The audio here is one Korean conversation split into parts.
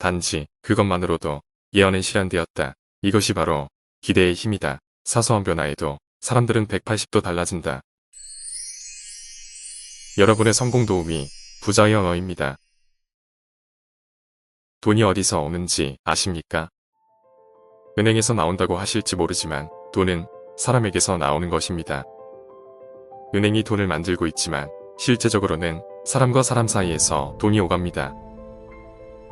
단지 그것만으로도 예언은 실현되었다. 이것이 바로 기대의 힘이다. 사소한 변화에도 사람들은 180도 달라진다. 여러분의 성공 도움이 부자의 언어입니다. 돈이 어디서 오는지 아십니까? 은행에서 나온다고 하실지 모르지만 돈은 사람에게서 나오는 것입니다. 은행이 돈을 만들고 있지만 실제적으로는 사람과 사람 사이에서 돈이 오갑니다.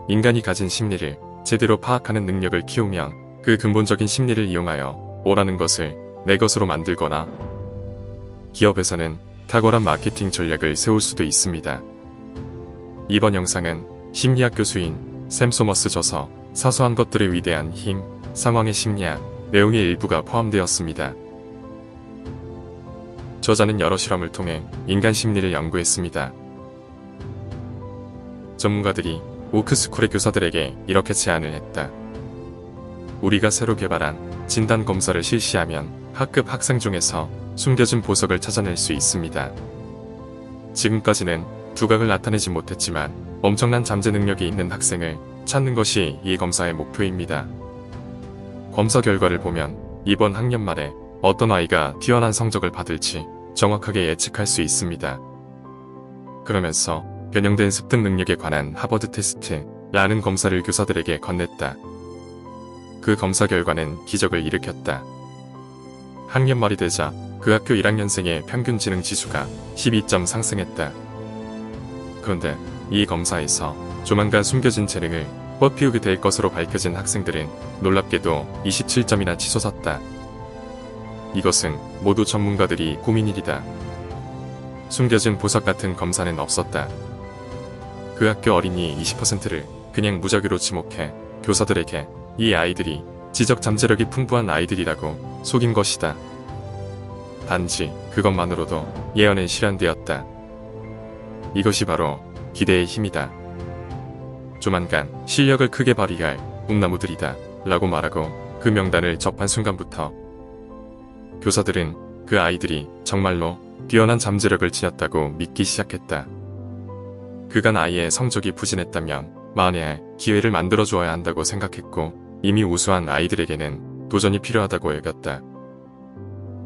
인간이 가진 심리를 제대로 파악하는 능력을 키우면 그 근본적인 심리를 이용하여 오라는 것을 내 것으로 만들거나 기업에서는 탁월한 마케팅 전략을 세울 수도 있습니다. 이번 영상은 심리학 교수인 샘 소머스 저서 사소한 것들의 위대한 힘, 상황의 심리학 내용의 일부가 포함되었습니다. 저자는 여러 실험을 통해 인간 심리를 연구했습니다. 전문가들이 오크스쿨의 교사들에게 이렇게 제안을 했다. 우리가 새로 개발한 진단 검사를 실시하면 학급 학생 중에서 숨겨진 보석을 찾아낼 수 있습니다. 지금까지는 두각을 나타내지 못했지만 엄청난 잠재 능력이 있는 학생을 찾는 것이 이 검사의 목표입니다. 검사 결과를 보면 이번 학년 말에 어떤 아이가 뛰어난 성적을 받을지 정확하게 예측할 수 있습니다. 그러면서 변형된 습득 능력에 관한 하버드 테스트라는 검사를 교사들에게 건넸다. 그 검사 결과는 기적을 일으켰다. 학년 말이 되자 그 학교 1학년생의 평균 지능 지수가 12점 상승했다. 그런데 이 검사에서 조만간 숨겨진 재능을 뻗피우게 될 것으로 밝혀진 학생들은 놀랍게도 27점이나 치솟았다. 이것은 모두 전문가들이 꾸민 일이다. 숨겨진 보석 같은 검사는 없었다. 그 학교 어린이 20%를 그냥 무작위로 지목해 교사들에게 이 아이들이 지적 잠재력이 풍부한 아이들이라고 속인 것이다. 단지 그것만으로도 예언은 실현되었다. 이것이 바로 기대의 힘이다. 조만간 실력을 크게 발휘할 꿈나무들이다. 라고 말하고 그 명단을 접한 순간부터 교사들은 그 아이들이 정말로 뛰어난 잠재력을 지녔다고 믿기 시작했다. 그간 아이의 성적이 부진했다면 만에 기회를 만들어 주어야 한다고 생각했고 이미 우수한 아이들에게는 도전이 필요하다고 여겼다.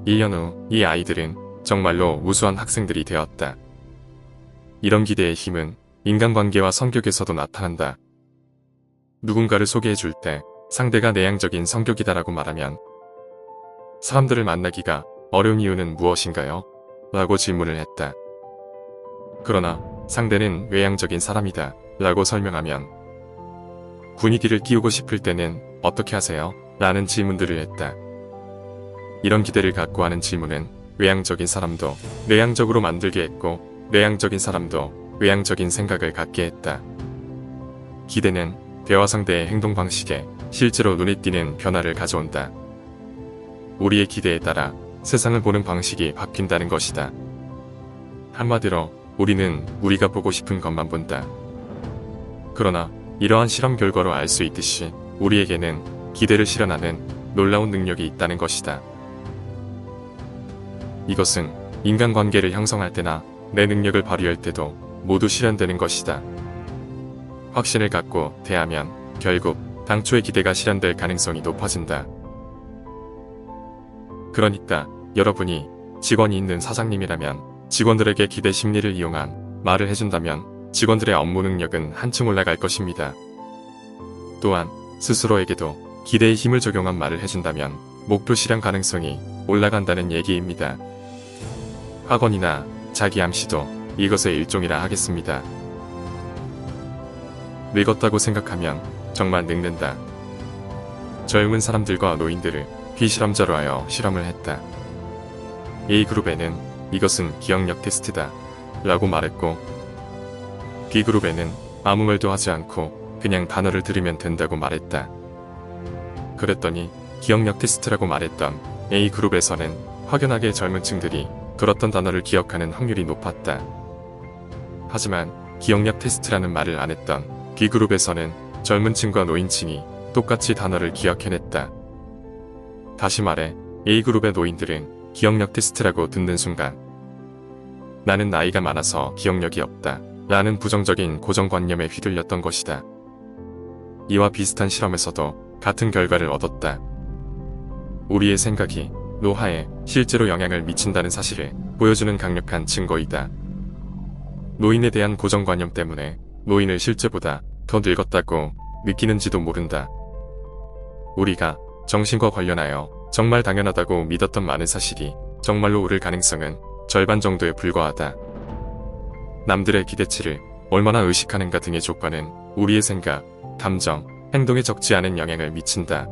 1년 후 이 아이들은 정말로 우수한 학생들이 되었다. 이런 기대의 힘은 인간관계와 성격에서도 나타난다. 누군가를 소개해 줄 때 상대가 내향적인 성격이다라고 말하면 사람들을 만나기가 어려운 이유는 무엇인가요? 라고 질문을 했다. 그러나 상대는 외향적인 사람이다. 라고 설명하면 분위기를 띄우고 싶을 때는 어떻게 하세요? 라는 질문들을 했다. 이런 기대를 갖고 하는 질문은 외향적인 사람도 내향적으로 만들게 했고 내향적인 사람도 외향적인 생각을 갖게 했다. 기대는 대화 상대의 행동 방식에 실제로 눈에 띄는 변화를 가져온다. 우리의 기대에 따라 세상을 보는 방식이 바뀐다는 것이다. 한마디로 우리는 우리가 보고 싶은 것만 본다. 그러나 이러한 실험 결과로 알 수 있듯이 우리에게는 기대를 실현하는 놀라운 능력이 있다는 것이다. 이것은 인간관계를 형성할 때나 내 능력을 발휘할 때도 모두 실현되는 것이다. 확신을 갖고 대하면 결국 당초의 기대가 실현될 가능성이 높아진다. 그러니까 여러분이 직원이 있는 사장님이라면 직원들에게 기대 심리를 이용한 말을 해준다면 직원들의 업무 능력은 한층 올라갈 것입니다. 또한 스스로에게도 기대의 힘을 적용한 말을 해준다면 목표 실현 가능성이 올라간다는 얘기입니다. 학원이나 자기 암시도 이것의 일종이라 하겠습니다. 늙었다고 생각하면 정말 늙는다. 젊은 사람들과 노인들을 비실험자로 하여 실험을 했다. A그룹에는 이것은 기억력 테스트다. 라고 말했고 B그룹에는 아무 말도 하지 않고 그냥 단어를 들으면 된다고 말했다. 그랬더니 기억력 테스트라고 말했던 A그룹에서는 확연하게 젊은 층들이 들었던 단어를 기억하는 확률이 높았다. 하지만 기억력 테스트라는 말을 안 했던 B그룹에서는 젊은 층과 노인층이 똑같이 단어를 기억해냈다. 다시 말해 A그룹의 노인들은 기억력 테스트라고 듣는 순간 나는 나이가 많아서 기억력이 없다. 라는 부정적인 고정관념에 휘둘렸던 것이다. 이와 비슷한 실험에서도 같은 결과를 얻었다. 우리의 생각이 노화에 실제로 영향을 미친다는 사실을 보여주는 강력한 증거이다. 노인에 대한 고정관념 때문에 노인을 실제보다 더 늙었다고 느끼는지도 모른다. 우리가 정신과 관련하여 정말 당연하다고 믿었던 많은 사실이 정말로 오를 가능성은 절반 정도에 불과하다. 남들의 기대치를 얼마나 의식하는가 등의 조건은 우리의 생각, 감정, 행동에 적지 않은 영향을 미친다.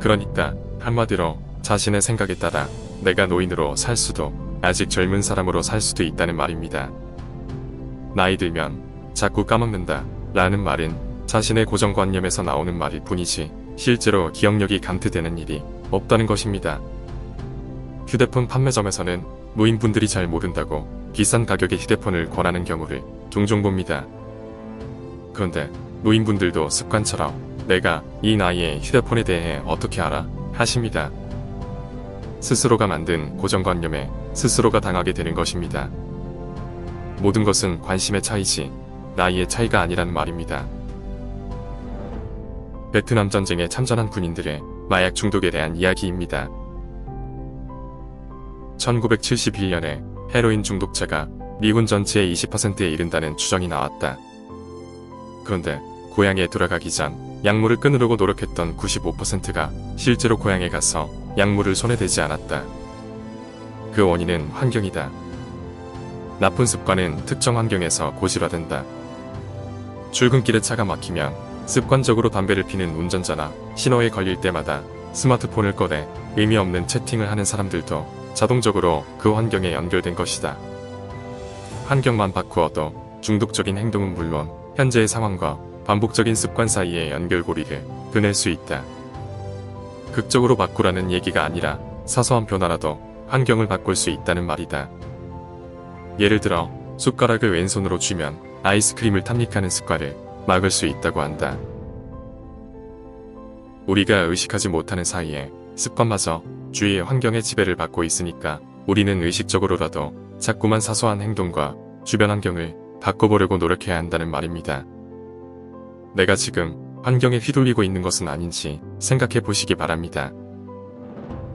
그러니까 한마디로 자신의 생각에 따라 내가 노인으로 살 수도 아직 젊은 사람으로 살 수도 있다는 말입니다. 나이 들면 자꾸 까먹는다 라는 말은 자신의 고정관념에서 나오는 말일 뿐이지 실제로 기억력이 감퇴되는 일이 없다는 것입니다. 휴대폰 판매점에서는 노인분들이 잘 모른다고 비싼 가격의 휴대폰을 권하는 경우를 종종 봅니다. 그런데 노인분들도 습관처럼 내가 이 나이에 휴대폰에 대해 어떻게 알아? 하십니다. 스스로가 만든 고정관념에 스스로가 당하게 되는 것입니다. 모든 것은 관심의 차이지 나이의 차이가 아니라는 말입니다. 베트남 전쟁에 참전한 군인들의 마약 중독에 대한 이야기입니다. 1971년에 헤로인 중독자가 미군 전체의 20%에 이른다는 추정이 나왔다. 그런데 고향에 돌아가기 전 약물을 끊으려고 노력했던 95%가 실제로 고향에 가서 약물을 손에 대지 않았다. 그 원인은 환경이다. 나쁜 습관은 특정 환경에서 고질화된다. 출근길에 차가 막히면 습관적으로 담배를 피는 운전자나 신호에 걸릴 때마다 스마트폰을 꺼내 의미 없는 채팅을 하는 사람들도 자동적으로 그 환경에 연결된 것이다. 환경만 바꾸어도 중독적인 행동은 물론 현재의 상황과 반복적인 습관 사이의 연결고리를 그낼 수 있다. 극적으로 바꾸라는 얘기가 아니라 사소한 변화라도 환경을 바꿀 수 있다는 말이다. 예를 들어 숟가락을 왼손으로 쥐면 아이스크림을 탐닉하는 습관을 막을 수 있다고 한다. 우리가 의식하지 못하는 사이에 습관마저 주위의 환경의 지배를 받고 있으니까 우리는 의식적으로라도 자꾸만 사소한 행동과 주변 환경을 바꿔보려고 노력해야 한다는 말입니다. 내가 지금 환경에 휘둘리고 있는 것은 아닌지 생각해 보시기 바랍니다.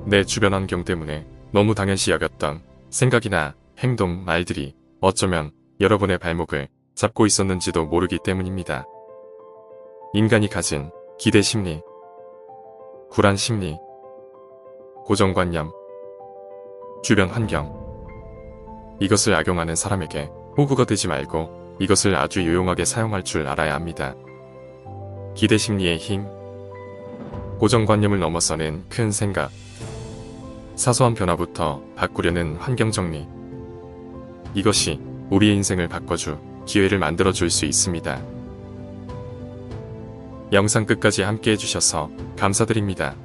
내 주변 환경 때문에 너무 당연시 여겼던 생각이나 행동, 말들이 어쩌면 여러분의 발목을 잡고 있었는지도 모르기 때문입니다. 인간이 가진 기대 심리, 불안 심리, 고정관념, 주변 환경. 이것을 악용하는 사람에게 호구가 되지 말고 이것을 아주 유용하게 사용할 줄 알아야 합니다. 기대 심리의 힘, 고정관념을 넘어서는 큰 생각, 사소한 변화부터 바꾸려는 환경 정리. 이것이 우리의 인생을 바꿔줄 기회를 만들어 줄 수 있습니다. 영상 끝까지 함께 해주셔서 감사드립니다.